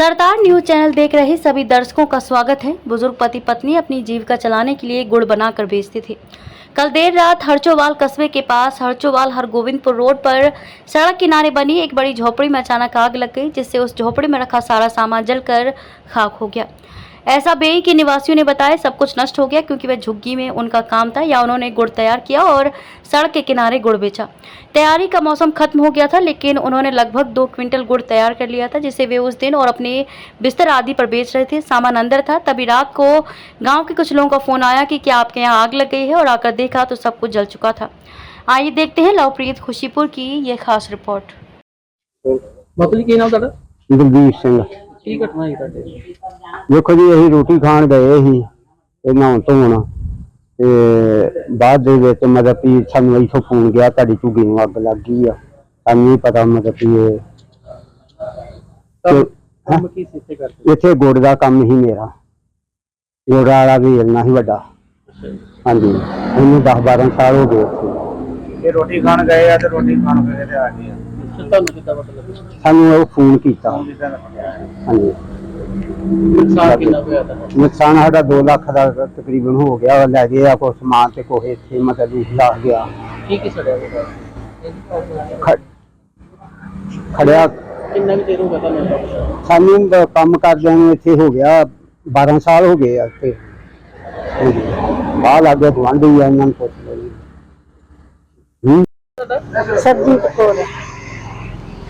सरदार news channel देख रहे सभी दर्शकों का स्वागत है। बुज़ुर्ग पति पत्नी अपनी जीविका चलाने के लिए गुड़ बनाकर बेचते थे। कल देर रात हरचोवाल कस्बे के पास हरचोवाल हरगोविंदपुर रोड पर सड़क किनारे बनी एक बड़ी झोपड़ी में अचानक आग लग गई, जिससे उस झोपड़ी में रखा सारा सामान जलकर खाक हो गया। ऐसा बेई के निवासियों ने बताया सब कुछ नष्ट हो गया क्योंकि वह झुग्गी में उनका काम था या उन्होंने गुड़ तैयार किया और सड़क के किनारे गुड़ बेचा। तैयारी का मौसम खत्म हो गया था लेकिन उन्होंने लगभग दो क्विंटल गुड़ तैयार कर लिया था जिसे वे उस दिन और अपने बिस्तर आदि पर बेच रहे थे। सामान अंदर था। तभी रात को गाँव के कुछ लोगों का फ़ोन आया कि क्या आपके यहाँ आग लग गई है? और आकर देखा तो सब कुछ जल चुका था। आइए देखते हैं लवप्रीत खुशीपुर की यह खास रिपोर्ट। की नाम दादा? सिंह। ਕੀ ਘਟਨਾ ਹੋਈ ਤੁਹਾਡੇ? ਦੇਖੋ ਜੀ ਅਸੀਂ ਰੋਟੀ ਖਾਣ ਗਏ ਸੀ ਤੇ ਨਹਾਉਣ ਧੋਣ ਤੇ ਬਾਅਦ ਦੇ ਵਿੱਚ ਮਤਲਬ ਵੀ ਸਾਨੂੰ ਇੱਥੋਂ ਫੋਨ ਗਿਆ ਤੁਹਾਡੀ ਝੁੱਗੀ ਨੂੰ ਅੱਗ ਲੱਗ ਗਈ ਆ। ਸਾਨੂੰ ਨਹੀਂ ਪਤਾ ਮਤਲਬ ਵੀ ਇਹ ਤਾਂ ਕੰਮ ਕੀ ਸੀ ਇੱਥੇ ਕਰਦੇ? ਇੱਥੇ ਗੁੜ ਦਾ ਕੰਮ ਹੀ ਮੇਰਾ। ਗੁੜ ਵਾਲਾ ਵੇਲਣਾ ਸੀ ਵੱਡਾ। ਹਾਂਜੀ। ਇਹਨੂੰ 10 12 ਸਾਲ ਹੋ ਗਏ। ਇਹ ਰੋਟੀ ਖਾਣ ਗਏ ਆ ਤੇ ਰੋਟੀ ਖਾਣ ਤੇ ਆ ਗਏ ਆ। ਅੱਛਾ ਤੁਹਾਨੂੰ ਕਿੱਦਾਂ ਪਤਾ ਲੱਗਾ? ਸਾਨੂੰ ਉਹ ਫੋਨ ਕੀਤਾ। ਜਿੱਦਾਂ ਲੱਗਿਆ ਹਾਂਜੀ। ਨੁਕਸਾਨ ਕਿੰਨਾ ਕੁ ਹੋਇਆ ਤੁਹਾਡਾ? ਨੁਕਸਾਨ ਸਾਡਾ 2 ਲੱਖ ਦਾ ਤਕਰੀਬਨ ਹੋ ਗਿਆ। ਉਹ ਲੈ ਗਏ ਆ ਕੁਛ ਸਮਾਨ ਤੇ ਕੋਹ ਇੱਥੇ ਮਤਲਬ ਵੀ ਲੱਗ ਗਿਆ। ਕੀ ਕੀ ਸੜਿਆ ਹੋਇਆ? ਖ- ਖੜਿਆ। ਕਿੰਨਾ ਕੁ ਚਿਰ ਹੋ ਗਿਆ ਤੁਹਾਨੂੰ ਇਹਦਾ ਪਤਾ? ਸਾਨੂੰ ਬ- ਕੰਮ ਕਰਦਿਆਂ ਨੂੰ ਇੱਥੇ ਹੋ ਗਿਆ। 12 ਸਾਲ ਹੋ ਗਏ ਆ ਇੱਥੇ। ਬਾਹਰ ਲੱਗੇ ਗਵਾਂਢੀ ਆ ਇਹਨਾਂ ਨੂੰ ਪੁੱਛ ਲਓ ਜੀ। ਹੂੰ? ਸਰਜੀਤ ਕੌਰ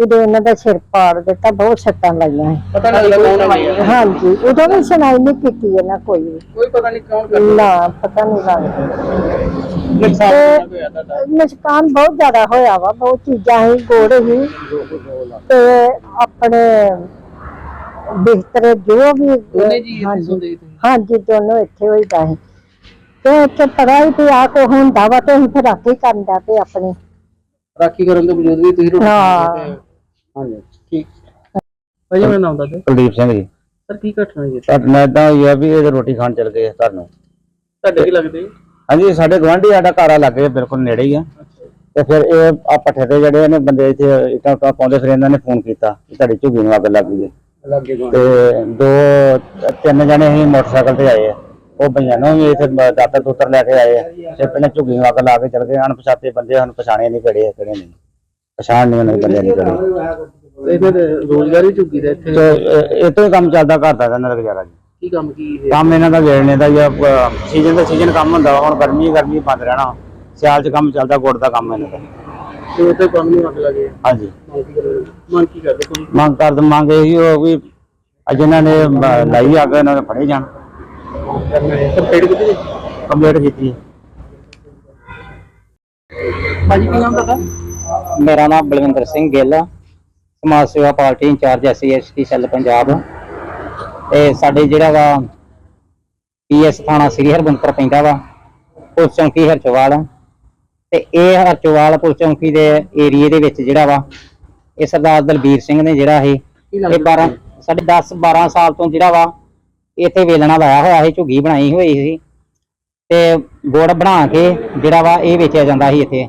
ਉਦੋਂ ਇਹਨਾਂ ਦਾ ਸਿਰ ਪਾੜ ਦਿੱਤਾ ਬਹੁਤ ਸੱਟਾਂ ਲਾਈਆਂ ਸੀ। ਪਤਾ ਨਹੀਂ ਲੱਗਾ ਕੌਣ ਆਇਆ ਹਾਂਜੀ ਉਦੋਂ ਵੀ ਸੁਣਾਈ ਨਹੀਂ ਕੀਤੀ ਇਹਨਾਂ ਕੋਈ ਵੀ। ਕੋਈ ਪਤਾ ਨਹੀਂ ਕੌਣ ਕਰਦਾ। ਨਾ ਪਤਾ ਨਹੀਂ ਲੱਗਦਾ। ਨੁਕਸਾਨ ਕਿੰਨਾ ਕੁ ਹੋਇਆ ਤੁਹਾਡਾ? ਨੁਕਸਾਨ ਬਹੁਤ ਜ਼ਿਆਦਾ ਹੋਇਆ ਵਾ ਬਹੁਤ ਚੀਜ਼ਾਂ ਹੀ ਗੋੜ ਹੀ ਤੇ ਆਪਣੇ ਬਿਸਤਰੇ ਜੋ ਵੀ ਦੋਨੇ ਜੀ ਇੱਥੇ ਹਾਂਜੀ। ਸੌਂਦੇ ਸੀ ਤੁਸੀਂ? ਹਾਂਜੀ ਦੋਨੋਂ ਇੱਥੇ ਹੋਈਦਾ ਹੈ ਤੇ ਇੱਥੇ ਪਤਾ ਹੀ ਵੀ ਆ ਕੋ ਹੁੰਦਾ ਵਾ ਤੇ ਅਸੀਂ ਫਿਰ ਰਾਖੀ ਕਰਦਾ ਤੇ ਆਪਣੀ। ਰਾਖੀ ਕਰਨ ਦੇ ਵਜੂਦ ਵੀ ਤੁਸੀਂ ਰੋਟੀ ਹਾਂ। ਖਾਂਦੇ ਤੇ- ਹਾਂਜੀ। ਠੀਕ। ਭਾਈ ਮੇਰਾ ਨਾਮ ਦੱਸ। ਦਿਓ ਕੁਲਦੀਪ ਸਿੰਘ ਜੀ। ਸਰ ਕੀ ਘਟਨਾ ਹੋਈ ਹੈ? ਸਾਡਾ ਇਦਾਂ ਹੋਈ ਆ ਵੀ ਇਹ ਰੋਟੀ ਖਾਣ ਚਲ ਗਏ ਘਰ ਨੂੰ। ਤੁਹਾਡੇ ਕੀ ਲੱਗਦੇ? ਹਾਂਜੀ ਸਾਡੇ ਗਵਾਂਢੀ ਸਾਡਾ ਘਰ ਆ ਲੱਗੇ ਬਿਲਕੁਲ ਨੇੜੇ ਹੀ ਆ। ਤੇ ਫਿਰ ਇਹ ਆ ਪੱਠੇ ਤੇ ਜਿਹੜੇ ਨੇ ਬੰਦੇ ਇੱਥੇ ਇੱਟਾਂ ਉੱਟਾਂ ਪਾਉਂਦੇ ਫਿਰ ਇਹਨਾਂ ਨੇ ਫੋਨ ਕੀਤਾ ਕਿ ਤੁਹਾਡੀ ਝੁੱਗੀ ਨੂੰ ਅੱਗ ਲੱਗ ਗਈ ਹੈ। ਤੇ ਦੋ ਤਿੰਨ ਜਣੇ ਹੀ ਮੋਟਰਸਾਈਕਲ ਤੇ ਆਏ ਆ। ਉਹ ਭਈਆਂ ਨੂੰ ਵੀ ਇੱਥੇ ਬ- ਦਾਤਰ ਦੂਤਰ ਲੈ ਕੇ ਆਏ ਆ। ਤੇ ਪਹਿਲਾਂ ਝੁੱਗੀ ਨੂੰ ਅੱਗ ਲਾ ਕੇ ਚਲ ਗਏ। ਅਣਪਛਾਤੇ ਬੰਦੇ ਸਾਨੂੰ ਪਛਾਣੇ ਨਹੀਂ ਕਿਹੜੇ ਆ ਕਿਹੜੇ ਨਹੀਂ। ਪਛਾਣ ਨਹੀਂ ਉਹਨਾਂ ਦੇ ਬੰਦੇ ਨਹੀਂ ਕਿਹੜੇ ਇਹਨਾਂ ਦੇ ਰੋਜ਼ਗਾਰੀ ਝੁੱਗੀ ਦੇ ਇੱਥੇ। ਤੇ ਇਹ- ਤੋਂ ਹੀ ਕੰਮ ਚੱਲਦਾ ਘਰ ਦਾ ਇਹਨਾਂ ਦਾ ਗੁਜ਼ਾਰਾ ਜੀ। ਕੀ ਕੰਮ ਕੀ ਹੈ ਕੰਮ ਇਹਨਾਂ ਦਾ ਵੇਲਣੇ ਦਾ ਜਾਂ ਸੀਜ਼ਨ ਦਾ ਸੀਜ਼ਨ ਕੰਮ ਹੁੰਦਾ ਵਾ, ਹੁਣ ਗਰਮੀ ਗਰਮੀ ਬੰਦ ਰਹਿਣਾ। ਸਿਆਲ 'ਚ ਕੰਮ ਚੱਲਦਾ ਗੁੜ ਦਾ ਕੰਮ ਇਹਨਾਂ ਦਾ। ਤੇ ਉਹ ਤੇ ਕੰਮ ਨੂੰ ਅੱਗ ਲੱਗੇ? ਹਾਂਜੀ। ਮੰਗ ਕੀ ਕਰਦੇ? ਕਰਦੇ ਕੋਈ ਮੰਗ ਕਰ ਮੰਗ ਇਹੀ ਹੋ ਵੀ ਅੱਜ ਇਹਨਾਂ ਨੇ ਲਾਈ ਅੱਗ ਇਹਨਾਂ ਨੇ ਫੜੇ ਜਾਣ। ਕਰਨਾ ਹੈ ਸਰ ਪੇੜ ਕਿੱਥੇ ਕੰਪਲੀਟ ਕੀਤੀ ਭਾਜੀ ਕੀ ਨਾਮ ਤੁਹਾਡਾ? ਮੇਰਾ ਨਾਮ ਬਲਵਿੰਦਰ ਸਿੰਘ ਗਿੱਲ ਆ, Samaj Seva party in-charge SC ST cell Punjab. ਤੇ ਸਾਡੇ ਜਿਹੜਾ ਵਾ ਪੀਐਸ ਥਾਣਾ ਸ੍ਰੀ ਹਰਬੰਦਰ ਪੈਂਦਾ ਵਾ ਪੁਲਿਸ ਚੌਂਕੀ ਹਰਚੋਵਾਲ। ਤੇ ਇਹ ਹਰਚੋਵਾਲ ਪੁਲਿਸ ਚੌਂਕੀ ਦੇ ਏਰੀਏ ਦੇ ਵਿੱਚ ਜਿਹੜਾ ਵਾ ਇਹ ਸਰਦਾਰ ਦਲਬੀਰ ਸਿੰਘ ਨੇ ਜਿਹੜਾ ਇਹ ਇਹ 12 ਸਾਡੇ 10 12 ਸਾਲ ਤੋਂ ਜਿਹੜਾ ਵਾ ਇੱਥੇ ਵੇਲਣਾ ਲਾਇਆ ਹੋਇਆ ਸੀ ਝੁੱਗੀ ਬਣਾਈ ਹੋਈ ਸੀ। ਤੇ ਗੁੜ ਬਣਾ ਕੇ ਜਿਹੜਾ ਵਾ ਇਹ ਵੇਚਿਆ ਜਾਂਦਾ ਸੀ ਇੱਥੇ।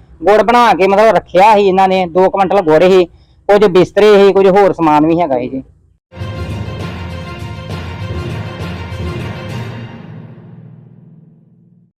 ਗੁੜ ਬਣਾ ਕੇ ਮਤਲਬ ਰੱਖਿਆ ਸੀ ਇਹਨਾਂ ਨੇ 2 ਕੁਇੰਟਲ ਗੁੜ ਸੀ, ਕੁਝ ਬਿਸਤਰੇ ਸੀ, ਕੁਝ ਹੋਰ ਸਮਾਨ ਵੀ ਹੈਗਾ ਸੀ ਜੀ।